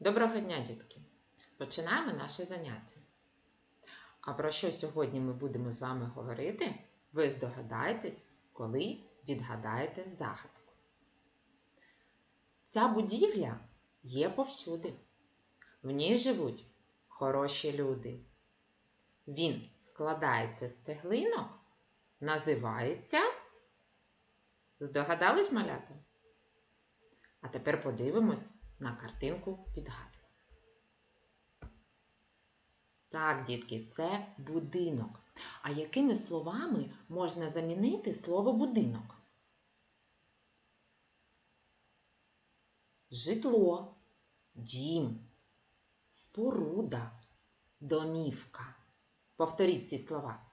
Доброго дня, дітки! Починаємо наше заняття. А про що сьогодні ми будемо з вами говорити, ви здогадаєтесь, коли відгадаєте загадку. Ця будівля є повсюди. В ній живуть хороші люди. Він складається з цеглинок, називається. Здогадались малята? А тепер подивимось на картинку підгадку. Так, дітки, це будинок. А якими словами можна замінити слово будинок? Житло, дім, споруда, домівка. Повторіть ці слова.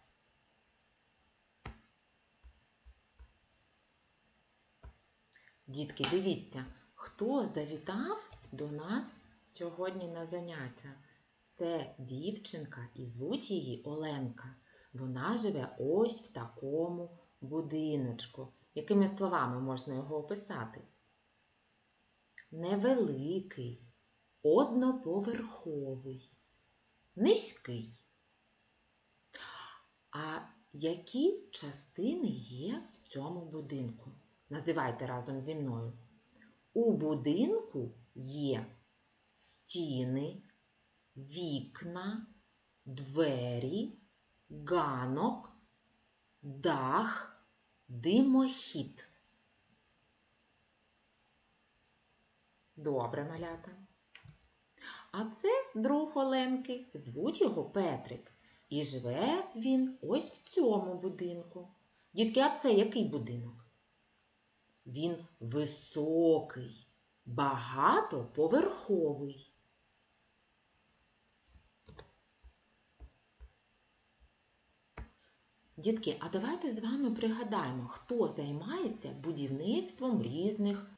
Дітки, дивіться, хто завітав до нас сьогодні на заняття? Це дівчинка і звуть її Оленка. Вона живе ось в такому будиночку. Якими словами можна його описати? Невеликий, одноповерховий, низький. А які частини є в цьому будинку? Називайте разом зі мною. У будинку є стіни, вікна, двері, ганок, дах, димохід. Добре, малята. А це друг Оленки, звуть його Петрик. І живе він ось в цьому будинку. Дітки, а це який будинок? Він високий, багатоповерховий. Дітки, а давайте з вами пригадаємо, хто займається будівництвом різних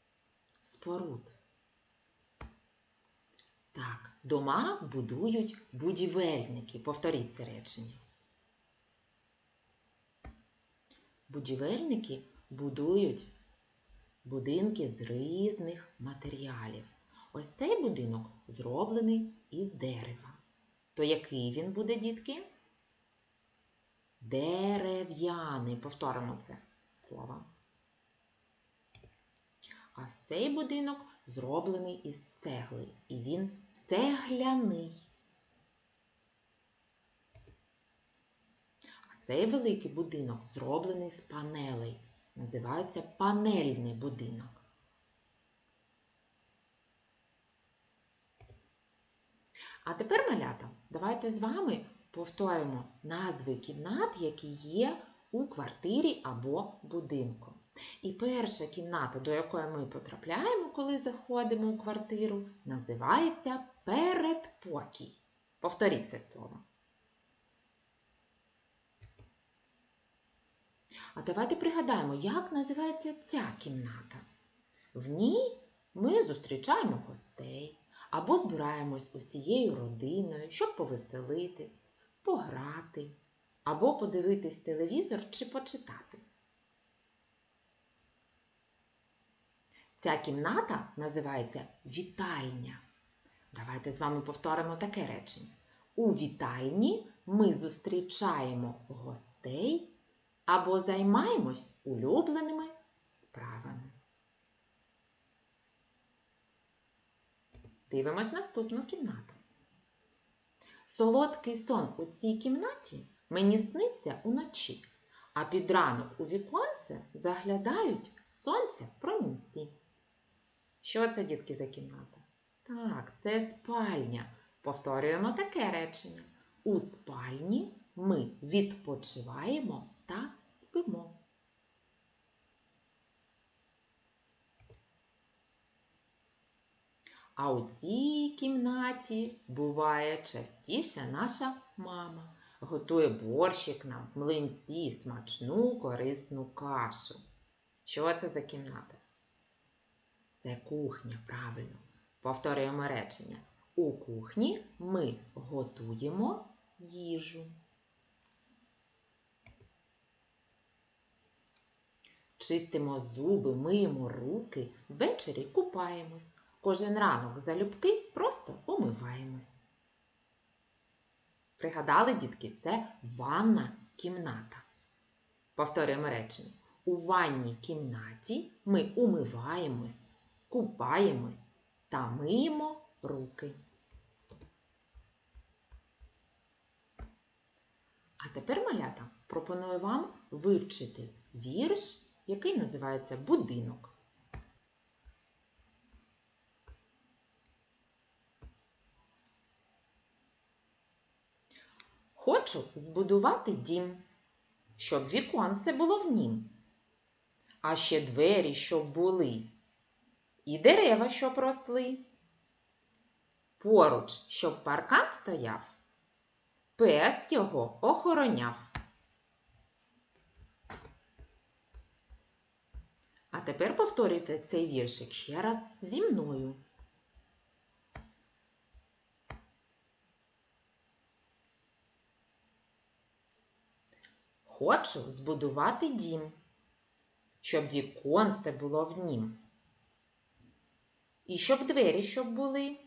споруд. Так, дома будують будівельники. Повторіть це речення. Будівельники будують будинки з різних матеріалів. Ось цей будинок зроблений із дерева. То який він буде, дітки? Дерев'яний. Повторимо це слово. А цей будинок зроблений із цегли, і він цегляний. А цей великий будинок зроблений з панелей. Називається панельний будинок. А тепер, малята, давайте з вами повторимо назви кімнат, які є у квартирі або будинку. І перша кімната, до якої ми потрапляємо, коли заходимо у квартиру, називається передпокій. Повторіть це слово. А давайте пригадаємо, як називається ця кімната. В ній ми зустрічаємо гостей або збираємось усією родиною, щоб повеселитись, пограти, або подивитись телевізор чи почитати. Ця кімната називається вітальня. Давайте з вами повторимо таке речення. У вітальні ми зустрічаємо гостей або займаємось улюбленими справами. Дивимось наступну кімнату. Солодкий сон у цій кімнаті мені сниться уночі, а під ранок у віконце заглядають сонця промінці. Що це, дітки, за кімната? Так, це спальня. Повторюємо таке речення. У спальні ми відпочиваємо та спимо. А у цій кімнаті буває частіше наша мама. Готує борщик нам, млинці, смачну корисну кашу. Що це за кімната? Це кухня, правильно. Повторюємо речення. У кухні ми готуємо їжу. Чистимо зуби, миємо руки, ввечері купаємось. кожен ранок залюбки просто умиваємось. Пригадали, дітки, це ванна кімната. Повторюємо речення. У ванній кімнаті ми умиваємось, купаємось та миємо руки. А тепер, малята, пропоную вам вивчити вірш, який називається Будинок. Хочу збудувати дім, щоб віконце було в нім, а ще двері, щоб були, і дерева, щоб росли. Поруч, щоб паркан стояв, пес його охороняв. А тепер повторюйте цей віршик ще раз зі мною. Хочу збудувати дім, щоб віконце було в нім. І щоб двері щоб були,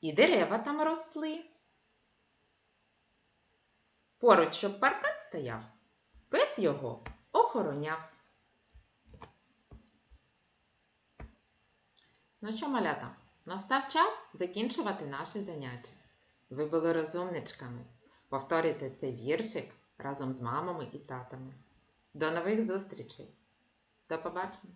і дерева там росли. Поруч, щоб паркан стояв, пес його охороняв. Ну що, малята, настав час закінчувати наше заняття. Ви були розумничками. Повторюйте цей віршик разом з мамами і татами. До нових зустрічей. До побачення!